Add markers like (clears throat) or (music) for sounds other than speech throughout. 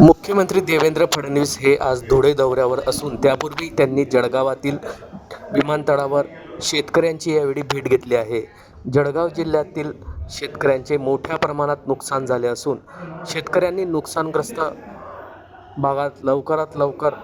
मुख्यमंत्री देवेंद्र फडणवीस हे आज धुळे दौऱ्यावर असून त्यापूर्वी त्यांनी जळगावातील विमानतळावर शेतकऱ्यांची यावेळी भेट घेतली आहे. जळगाव जिल्ह्यातील शेतकऱ्यांचे मोठ्या प्रमाणात नुकसान झाले असून शेतकऱ्यांनी नुकसानग्रस्त भागात लवकरात लवकर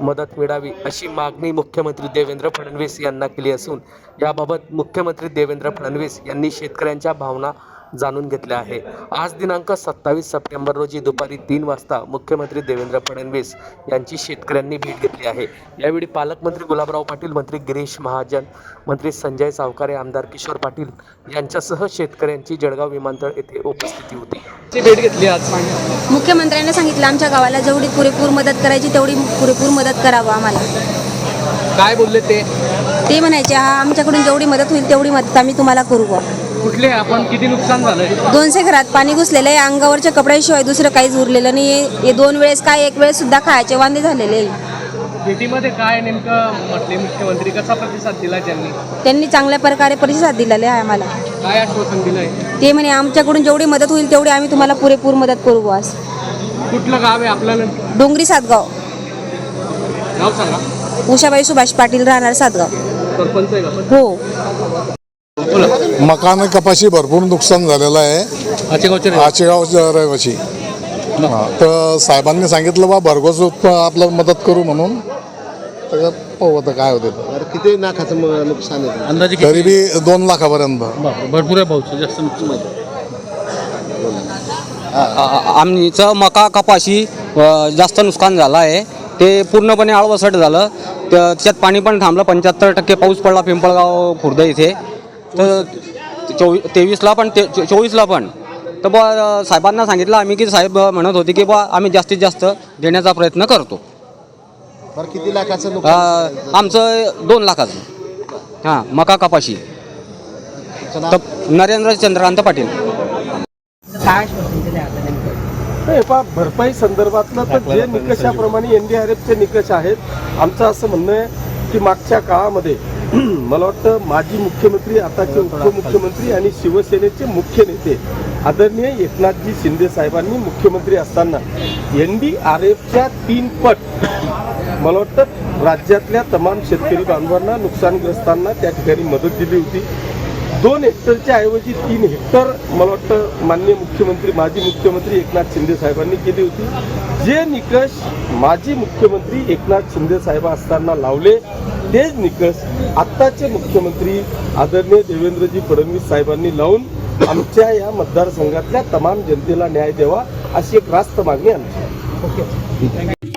मदत मिळावी अशी मागणी मुख्यमंत्री देवेंद्र फडणवीस यांना केली असून याबाबत मुख्यमंत्री देवेंद्र फडणवीस यांनी शेतकऱ्यांच्या भावना जाणून घेतल्या आहे. आज दिनांक सत्तावीस सप्टेंबर रोजी दुपारी तीन वाजता मुख्यमंत्री देवेंद्र फडणवीस यांची शेतकऱ्यांनी भेट घेतली आहे. यावेळी पालकमंत्री गुलाबराव पाटील मंत्री गिरीश महाजन मंत्री संजय सावकारे आमदार किशोर पाटील यांच्यासह शेतकऱ्यांची जळगाव विमानतळ येथे उपस्थिती होती. भेट घेतली आज मुख्यमंत्र्यांनी सांगितलं आमच्या गावाला जेवढी पुरेपूर मदत करायची तेवढी पुरेपूर मदत करावं आम्हाला. काय बोलले ते? ते म्हणायचे हा आमच्याकडून जेवढी मदत होईल तेवढी मदत आम्ही तुम्हाला करू. कुठले? आपण किती नुकसान झालंय? दोनशे घरात पाणी घुसलेलं आहे. अंगावरच्या कपड्याशिवाय दुसरं काहीच उरलेलं नाही हे दोन वेळेस काय एक वेळेस सुद्धा खायचे वांदे झालेले आहे. भेटीमध्ये काय नेमकं म्हटले मुख्यमंत्री? कसा प्रतिसाद दिला त्यांनी? त्यांनी चांगल्या प्रकारे प्रतिसाद दिलेला आहे आम्हाला. काय आश्वासन दिलंय? ते म्हणे आमच्याकडून जेवढी मदत होईल तेवढी आम्ही तुम्हाला पुरेपूर मदत करू असं. कुठलं गाव आहे आपल्याला डोंगरी सातगाव. नाव सांगा. उषाबाई सुभाष पाटील राहणार सातगाव. सरपंच आहे का? हो. मकान कपाशी भरपूर नुकसान झालेलं आहे. आचेगावचे आचेगावच्या रहिवाशी हा, तर साहेबांनी सांगितलं बा भरघोस आपलं मदत करू म्हणून. तर पाहू आता काय होते किती नाखाचं म- नुकसान आहे? अंदाजे तरी बी दोन लाखापर्यंत. भरपूर आहे भाऊ जास्त नुकसान आमचं मका कपाशी अ, जास्त नुकसान झालं आहे. ते पूर्णपणे आळवसट झालं. त- त्याच्यात पाणी पण थांबलं. पंच्याहत्तर टक्के पाऊस पडला पिंपळगाव खुर्द इथे. तर चोवी तेवीसला पण ते चो- चोवीसला पण. तर बा साहेबांना सांगितलं आम्ही की साहेब म्हणत होते की बा आम्ही जास्तीत जास्त देण्याचा प्रयत्न करतो. किती लाखाचं अ, नुकसान आमचं दोन लाखाचं. हां मका कपाशी. तर नरेंद्र चंद्रकांत पाटील. नाही पहा भरपाई संदर्भातलं तर जे निकषाप्रमाणे एन डी आर एफचे निकष आहेत आमचं असं म्हणणं आहे की मागच्या काळामध्ये (clears throat) मला वाटतं माजी मुख्यमंत्री आताचे उपमुख्यमंत्री आणि शिवसेनेचे मुख्य नेते आदरणीय एकनाथजी शिंदे साहेबांनी मुख्यमंत्री असताना एन डी आर एफच्या तीन पट मला वाटतं राज्यातल्या तमाम शेतकरी बांधवांना नुकसानग्रस्तांना त्या ठिकाणी मदत दिली होती. दोन हेक्टरच्या ऐवजी तीन हेक्टर मला वाटतं माननीय मुख्यमंत्री माजी मुख्यमंत्री एकनाथ शिंदे साहेबांनी केली होती. जे निकष माजी मुख्यमंत्री एकनाथ शिंदे साहेब असताना लावले तेच निकष आत्ताचे मुख्यमंत्री आदरणीय देवेंद्रजी फडणवीस साहेबांनी लावून आमच्या या मतदारसंघातल्या तमाम जनतेला न्याय द्यावा अशी एक रास्त मागणी आमची ओके.